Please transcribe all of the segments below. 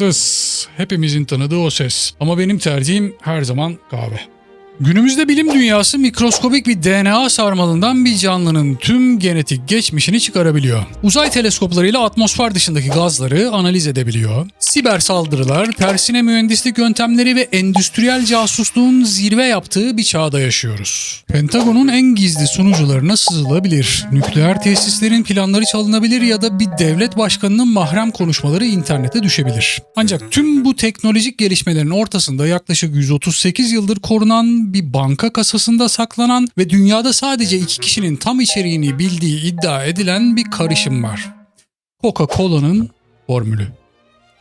Tıs. Hepimizin tanıdığı o ses. Ama benim tercihim her zaman kahve. Günümüzde bilim dünyası mikroskobik bir DNA sarmalından bir canlının tüm genetik geçmişini çıkarabiliyor. Uzay teleskoplarıyla atmosfer dışındaki gazları analiz edebiliyor. Siber saldırılar, tersine mühendislik yöntemleri ve endüstriyel casusluğun zirve yaptığı bir çağda yaşıyoruz. Pentagon'un en gizli sunucularına sızılabilir. Nükleer tesislerin planları çalınabilir ya da bir devlet başkanının mahrem konuşmaları internete düşebilir. Ancak tüm bu teknolojik gelişmelerin ortasında yaklaşık 138 yıldır korunan bir banka kasasında saklanan ve dünyada sadece iki kişinin tam içeriğini bildiği iddia edilen bir karışım var. Coca-Cola'nın formülü.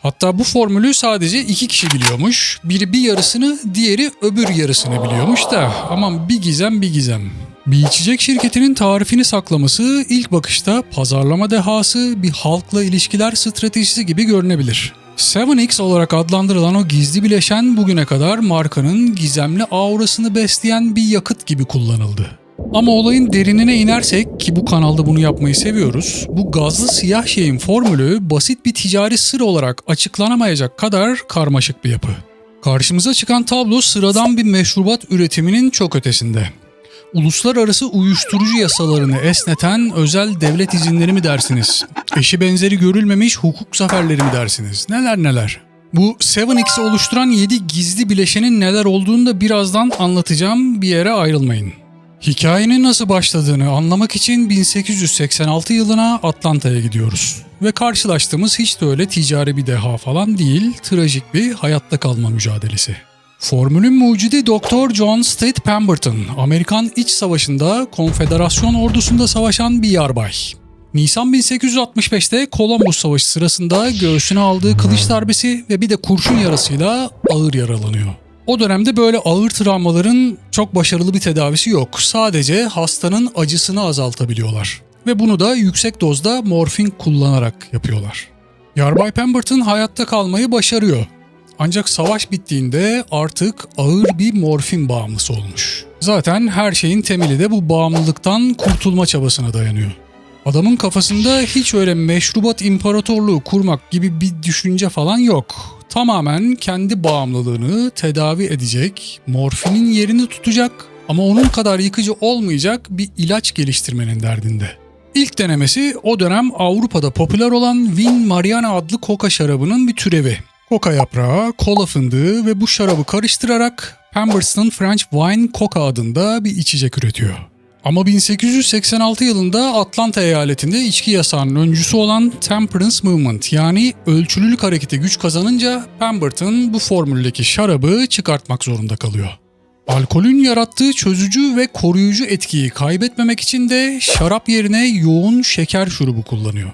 Hatta bu formülü sadece iki kişi biliyormuş. Biri bir yarısını, diğeri öbür yarısını biliyormuş da aman bir gizem bir gizem. Bir içecek şirketinin tarifini saklaması ilk bakışta pazarlama dehası bir halkla ilişkiler stratejisi gibi görünebilir. 7X olarak adlandırılan o gizli bileşen bugüne kadar markanın gizemli aurasını besleyen bir yakıt gibi kullanıldı. Ama olayın derinine inersek ki bu kanalda bunu yapmayı seviyoruz. Bu gazlı siyah şeyin formülü basit bir ticari sır olarak açıklanamayacak kadar karmaşık bir yapı. Karşımıza çıkan tablo sıradan bir meşrubat üretiminin çok ötesinde. Uluslararası uyuşturucu yasalarını esneten özel devlet izinleri mi dersiniz? Eşi benzeri görülmemiş hukuk zaferleri mi dersiniz? Neler neler. Bu 7X'i oluşturan 7 gizli bileşenin neler olduğunu da birazdan anlatacağım bir yere ayrılmayın. Hikayenin nasıl başladığını anlamak için 1886 yılına Atlanta'ya gidiyoruz. Ve karşılaştığımız hiç de öyle ticari bir deha falan değil, trajik bir hayatta kalma mücadelesi. Formülün mucidi Dr. John State Pemberton, Amerikan İç Savaşı'nda Konfederasyon ordusunda savaşan bir yarbay. Nisan 1865'te Columbus Savaşı sırasında göğsüne aldığı kılıç darbesi ve bir de kurşun yarasıyla ağır yaralanıyor. O dönemde böyle ağır travmaların çok başarılı bir tedavisi yok. Sadece hastanın acısını azaltabiliyorlar. Ve bunu da yüksek dozda morfin kullanarak yapıyorlar. Yarbay Pemberton hayatta kalmayı başarıyor. Ancak savaş bittiğinde artık ağır bir morfin bağımlısı olmuş. Zaten her şeyin temeli de bu bağımlılıktan kurtulma çabasına dayanıyor. Adamın kafasında hiç öyle meşrubat imparatorluğu kurmak gibi bir düşünce falan yok. Tamamen kendi bağımlılığını tedavi edecek, morfinin yerini tutacak ama onun kadar yıkıcı olmayacak bir ilaç geliştirmenin derdinde. İlk denemesi o dönem Avrupa'da popüler olan Vin Mariana adlı koka şarabının bir türevi. Koka yaprağı, kola fındığı ve bu şarabı karıştırarak Pemberton French Wine Coca adında bir içecek üretiyor. Ama 1886 yılında Atlanta eyaletinde içki yasağının öncüsü olan Temperance Movement yani ölçülülük hareketi güç kazanınca Pemberton bu formüldeki şarabı çıkartmak zorunda kalıyor. Alkolün yarattığı çözücü ve koruyucu etkiyi kaybetmemek için de şarap yerine yoğun şeker şurubu kullanıyor.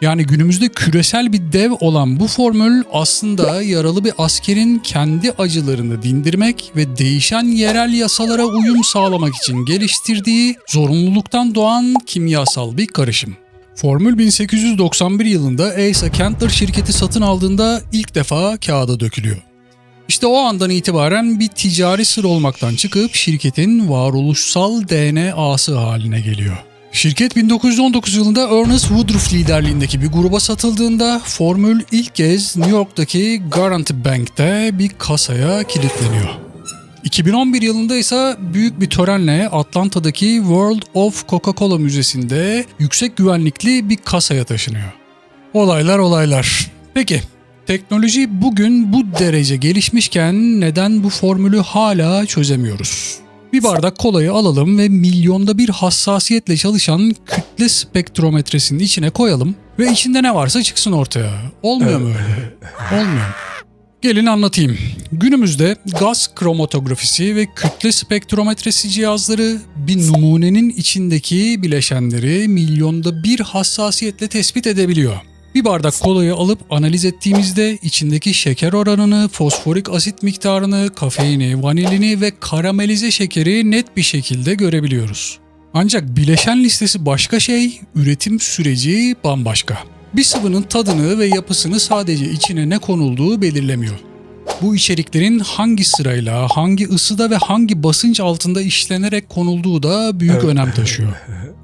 Yani günümüzde küresel bir dev olan bu formül aslında yaralı bir askerin kendi acılarını dindirmek ve değişen yerel yasalara uyum sağlamak için geliştirdiği zorunluluktan doğan kimyasal bir karışım. Formül 1891 yılında Asa Kentler şirketi satın aldığında ilk defa kağıda dökülüyor. İşte o andan itibaren bir ticari sır olmaktan çıkıp şirketin varoluşsal DNA'sı haline geliyor. Şirket 1919 yılında Ernest Woodruff liderliğindeki bir gruba satıldığında formül ilk kez New York'taki Guaranty Bank'te bir kasaya kilitleniyor. 2011 yılında ise büyük bir törenle Atlanta'daki World of Coca-Cola Müzesi'nde yüksek güvenlikli bir kasaya taşınıyor. Olaylar olaylar. Peki teknoloji bugün bu derece gelişmişken neden bu formülü hala çözemiyoruz? Bir bardak kolayı alalım ve milyonda bir hassasiyetle çalışan kütle spektrometresinin içine koyalım ve içinde ne varsa çıksın ortaya. Olmuyor mu öyle? Olmuyor. Gelin anlatayım. Günümüzde gaz kromatografisi ve kütle spektrometresi cihazları bir numunenin içindeki bileşenleri milyonda bir hassasiyetle tespit edebiliyor. Bir bardak kolayı alıp analiz ettiğimizde içindeki şeker oranını, fosforik asit miktarını, kafeini, vanilini ve karamelize şekeri net bir şekilde görebiliyoruz. Ancak bileşen listesi başka şey, üretim süreci bambaşka. Bir sıvının tadını ve yapısını sadece içine ne konulduğu belirlemiyor. Bu içeriklerin hangi sırayla, hangi ısıda ve hangi basınç altında işlenerek konulduğu da büyük önem taşıyor.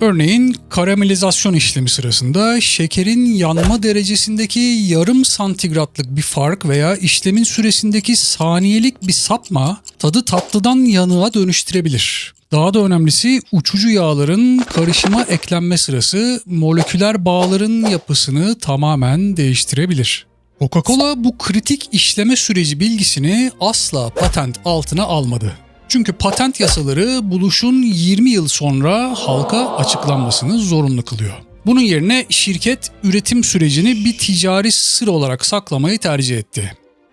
Örneğin karamelizasyon işlemi sırasında şekerin yanma derecesindeki yarım santigratlık bir fark veya işlemin süresindeki saniyelik bir sapma tadı tatlıdan yanığa dönüştürebilir. Daha da önemlisi uçucu yağların karışıma eklenme sırası moleküler bağların yapısını tamamen değiştirebilir. Coca-Cola bu kritik işleme süreci bilgisini asla patent altına almadı. Çünkü patent yasaları buluşun 20 yıl sonra halka açıklanmasını zorunlu kılıyor. Bunun yerine şirket üretim sürecini bir ticari sır olarak saklamayı tercih etti.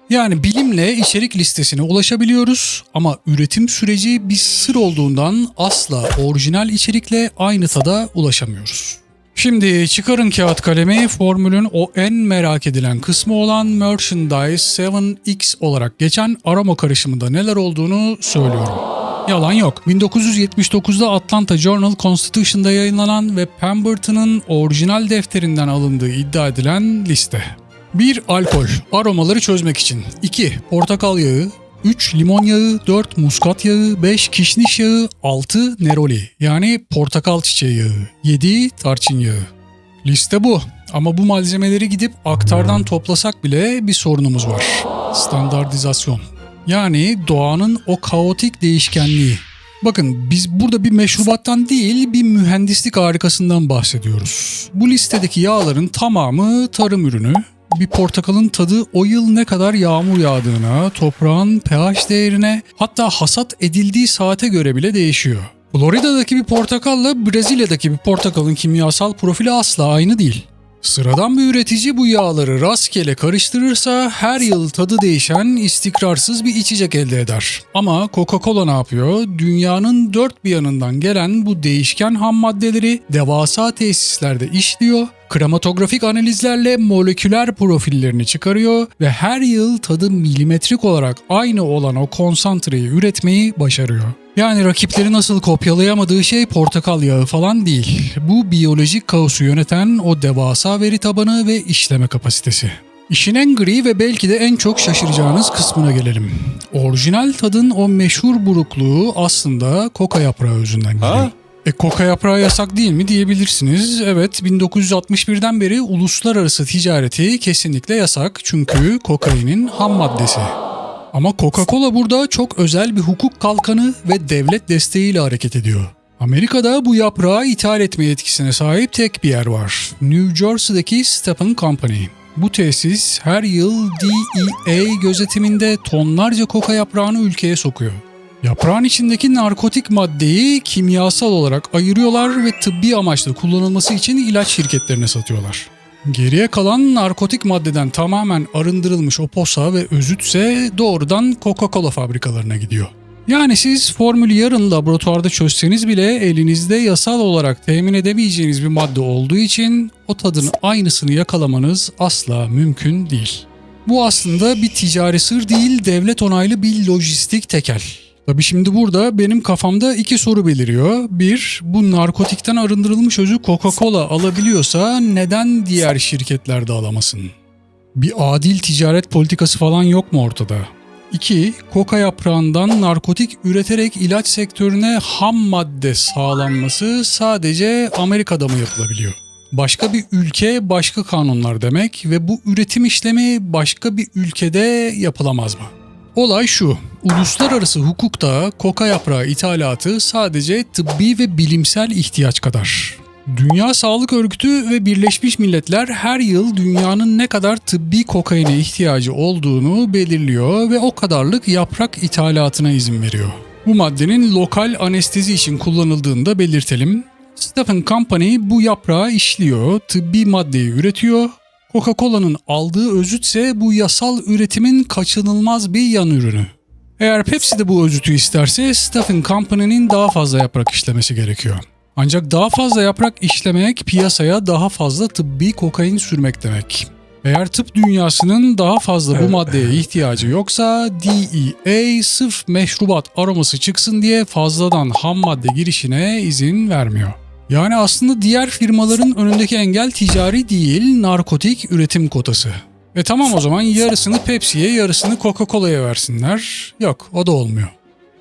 Yani bilimle içerik listesine ulaşabiliyoruz ama üretim süreci bir sır olduğundan asla orijinal içerikle aynı tada ulaşamıyoruz. Şimdi çıkarın kağıt kalemi formülün o en merak edilen kısmı olan Merchandise 7X olarak geçen aroma karışımında neler olduğunu söylüyorum. Yalan yok. 1979'da Atlanta Journal Constitution'da yayınlanan ve Pemberton'ın orijinal defterinden alındığı iddia edilen liste. 1. Alkol. Aromaları çözmek için. 2. Portakal yağı. 3. Limon yağı. 4. Muskat yağı. 5. Kişniş yağı. 6. Neroli. Yani portakal çiçeği yağı. 7. Tarçın yağı. Liste bu. Ama bu malzemeleri gidip aktardan toplasak bile bir sorunumuz var. Standartizasyon. Yani doğanın o kaotik değişkenliği. Bakın biz burada bir meşrubattan değil bir mühendislik harikasından bahsediyoruz. Bu listedeki yağların tamamı tarım ürünü. Bir portakalın tadı o yıl ne kadar yağmur yağdığına, toprağın pH değerine hatta hasat edildiği saate göre bile değişiyor. Florida'daki bir portakalla Brezilya'daki bir portakalın kimyasal profili asla aynı değil. Sıradan bir üretici bu yağları rastgele karıştırırsa her yıl tadı değişen istikrarsız bir içecek elde eder. Ama Coca-Cola ne yapıyor? Dünyanın dört bir yanından gelen bu değişken ham maddeleri devasa tesislerde işliyor, kromatografik analizlerle moleküler profillerini çıkarıyor ve her yıl tadı milimetrik olarak aynı olan o konsantreyi üretmeyi başarıyor. Yani rakipleri nasıl kopyalayamadığı şey portakal yağı falan değil. Bu biyolojik kaosu yöneten o devasa veri tabanı ve işleme kapasitesi. İşin en gri ve belki de en çok şaşıracağınız kısmına gelelim. Orijinal tadın o meşhur burukluğu aslında koka yaprağı özünden geliyor. Ha? E koka yaprağı yasak değil mi diyebilirsiniz. Evet 1961'den beri uluslararası ticareti kesinlikle yasak çünkü kokainin ham maddesi. Ama Coca-Cola burada çok özel bir hukuk kalkanı ve devlet desteğiyle hareket ediyor. Amerika'da bu yaprağı ithal etme yetkisine sahip tek bir yer var. New Jersey'deki Stephen Company. Bu tesis her yıl DEA gözetiminde tonlarca koka yaprağını ülkeye sokuyor. Yaprağın içindeki narkotik maddeyi kimyasal olarak ayırıyorlar ve tıbbi amaçla kullanılması için ilaç şirketlerine satıyorlar. Geriye kalan narkotik maddeden tamamen arındırılmış o posa ve özütse doğrudan Coca-Cola fabrikalarına gidiyor. Yani siz formülü yarın laboratuvarda çözseniz bile elinizde yasal olarak temin edemeyeceğiniz bir madde olduğu için o tadın aynısını yakalamanız asla mümkün değil. Bu aslında bir ticari sır değil, devlet onaylı bir lojistik tekel. Tabi şimdi burada benim kafamda iki soru beliriyor. Bir, bu narkotikten arındırılmış özü Coca-Cola alabiliyorsa neden diğer şirketler de alamasın? Bir adil ticaret politikası falan yok mu ortada? 2. Koka yaprağından narkotik üreterek ilaç sektörüne ham madde sağlanması sadece Amerika'da mı yapılabiliyor? Başka bir ülke başka kanunlar demek ve bu üretim işlemi başka bir ülkede yapılamaz mı? Olay şu. Uluslararası hukukta koka yaprağı ithalatı sadece tıbbi ve bilimsel ihtiyaç kadar. Dünya Sağlık Örgütü ve Birleşmiş Milletler her yıl dünyanın ne kadar tıbbi kokaine ihtiyacı olduğunu belirliyor ve o kadarlık yaprak ithalatına izin veriyor. Bu maddenin lokal anestezi için kullanıldığını da belirtelim. Stephen Company bu yaprağı işliyor, tıbbi maddeyi üretiyor. Coca-Cola'nın aldığı özütse bu yasal üretimin kaçınılmaz bir yan ürünü. Eğer Pepsi de bu özütü isterse Stephen Company'nin daha fazla yaprak işlemesi gerekiyor. Ancak daha fazla yaprak işlemek piyasaya daha fazla tıbbi kokain sürmek demek. Eğer tıp dünyasının daha fazla bu maddeye ihtiyacı yoksa DEA sırf meşrubat aroması çıksın diye fazladan ham madde girişine izin vermiyor. Yani aslında diğer firmaların önündeki engel ticari değil, narkotik üretim kotası. E tamam o zaman yarısını Pepsi'ye yarısını Coca-Cola'ya versinler. Yok o da olmuyor.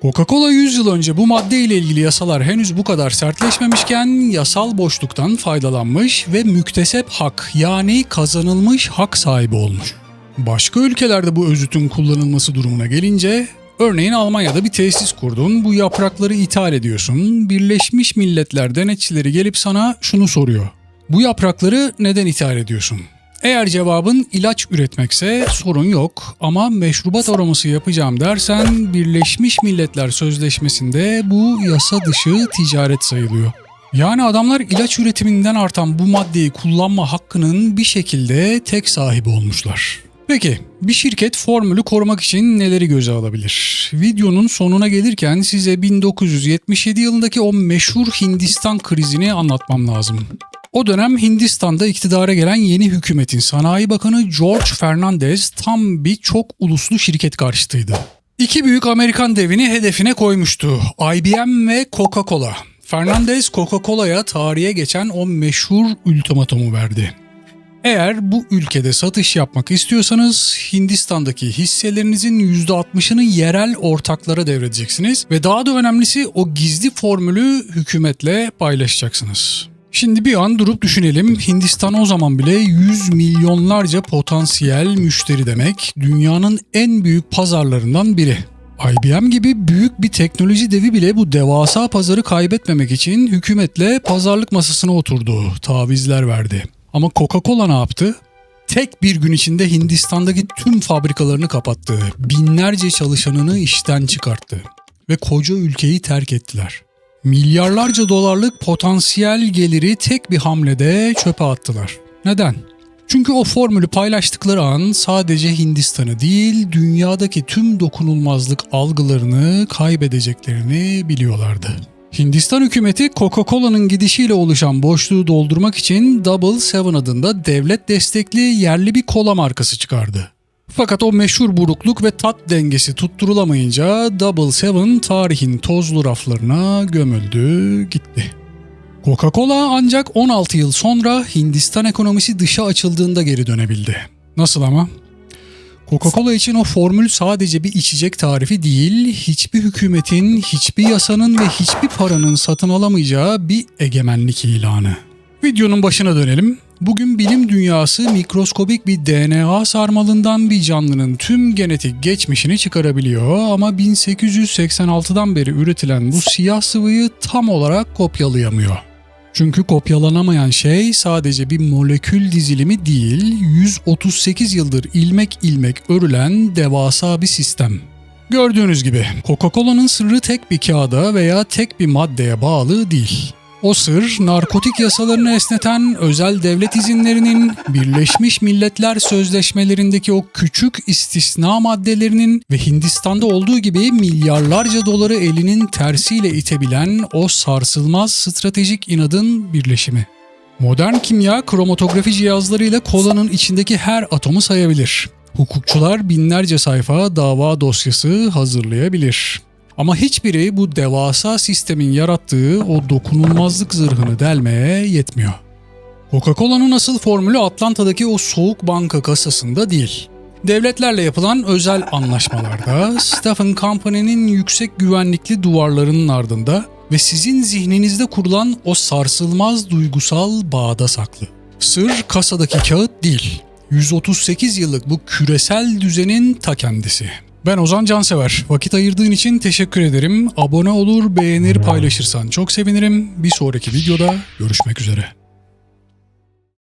Coca-Cola 100 yıl önce bu madde ile ilgili yasalar henüz bu kadar sertleşmemişken yasal boşluktan faydalanmış ve müktesep hak yani kazanılmış hak sahibi olmuş. Başka ülkelerde bu özütün kullanılması durumuna gelince Örneğin Almanya'da bir tesis kurdun, bu yaprakları ithal ediyorsun. Birleşmiş Milletler denetçileri gelip sana şunu soruyor. Bu yaprakları neden ithal ediyorsun? Eğer cevabın ilaç üretmekse sorun yok ama meşrubat aroması yapacağım dersen Birleşmiş Milletler Sözleşmesi'nde bu yasa dışı ticaret sayılıyor. Yani adamlar ilaç üretiminden artan bu maddeyi kullanma hakkının bir şekilde tek sahibi olmuşlar. Peki bir şirket formülü korumak için neleri göze alabilir? Videonun sonuna gelirken size 1977 yılındaki o meşhur Hindistan krizini anlatmam lazım. O dönem Hindistan'da iktidara gelen yeni hükümetin sanayi bakanı George Fernandez tam bir çok uluslu şirket karşıtıydı. İki büyük Amerikan devini hedefine koymuştu. IBM ve Coca-Cola. Fernandez Coca-Cola'ya tarihe geçen o meşhur ultimatomu verdi. Eğer bu ülkede satış yapmak istiyorsanız Hindistan'daki hisselerinizin %60'ını yerel ortaklara devredeceksiniz ve daha da önemlisi o gizli formülü hükümetle paylaşacaksınız. Şimdi bir an durup düşünelim. Hindistan o zaman bile 100 milyonlarca potansiyel müşteri demek. Dünyanın en büyük pazarlarından biri. IBM gibi büyük bir teknoloji devi bile bu devasa pazarı kaybetmemek için hükümetle pazarlık masasına oturdu, tavizler verdi. Ama Coca-Cola ne yaptı? Tek bir gün içinde Hindistan'daki tüm fabrikalarını kapattı. Binlerce çalışanını işten çıkarttı. Ve koca ülkeyi terk ettiler. Milyarlarca dolarlık potansiyel geliri tek bir hamlede çöpe attılar. Neden? Çünkü o formülü paylaştıkları an sadece Hindistan'ı değil dünyadaki tüm dokunulmazlık algılarını kaybedeceklerini biliyorlardı. Hindistan hükümeti Coca-Cola'nın gidişiyle oluşan boşluğu doldurmak için Double Seven adında devlet destekli yerli bir kola markası çıkardı. Fakat o meşhur burukluk ve tat dengesi tutturulamayınca Double Seven tarihin tozlu raflarına gömüldü gitti. Coca-Cola ancak 16 yıl sonra Hindistan ekonomisi dışa açıldığında geri dönebildi. Nasıl ama? Coca-Cola için o formül sadece bir içecek tarifi değil, hiçbir hükümetin, hiçbir yasanın ve hiçbir paranın satın alamayacağı bir egemenlik ilanı. Videonun başına dönelim. Bugün bilim dünyası mikroskobik bir DNA sarmalından bir canlının tüm genetik geçmişini çıkarabiliyor ama 1886'dan beri üretilen bu siyah sıvıyı tam olarak kopyalayamıyor. Çünkü kopyalanamayan şey sadece bir molekül dizilimi değil, 138 yıldır ilmek ilmek örülen devasa bir sistem. Gördüğünüz gibi Coca-Cola'nın sırrı tek bir kağıda veya tek bir maddeye bağlı değil. O sır, narkotik yasalarını esneten özel devlet izinlerinin, Birleşmiş Milletler sözleşmelerindeki o küçük istisna maddelerinin ve Hindistan'da olduğu gibi milyarlarca doları elinin tersiyle itebilen o sarsılmaz stratejik inadın birleşimi. Modern kimya kromatografi cihazlarıyla kolanın içindeki her atomu sayabilir. Hukukçular binlerce sayfa dava dosyası hazırlayabilir. Ama hiçbiri bu devasa sistemin yarattığı o dokunulmazlık zırhını delmeye yetmiyor. Coca-Cola'nın asıl formülü Atlanta'daki o soğuk banka kasasında değil. Devletlerle yapılan özel anlaşmalarda, Stephen Company'nin yüksek güvenlikli duvarlarının ardında ve sizin zihninizde kurulan o sarsılmaz duygusal bağda saklı. Sır kasadaki kağıt değil, 138 yıllık bu küresel düzenin ta kendisi. Ben Ozan Cansever. Vakit ayırdığın için teşekkür ederim. Abone olur, beğenir, paylaşırsan çok sevinirim. Bir sonraki videoda görüşmek üzere.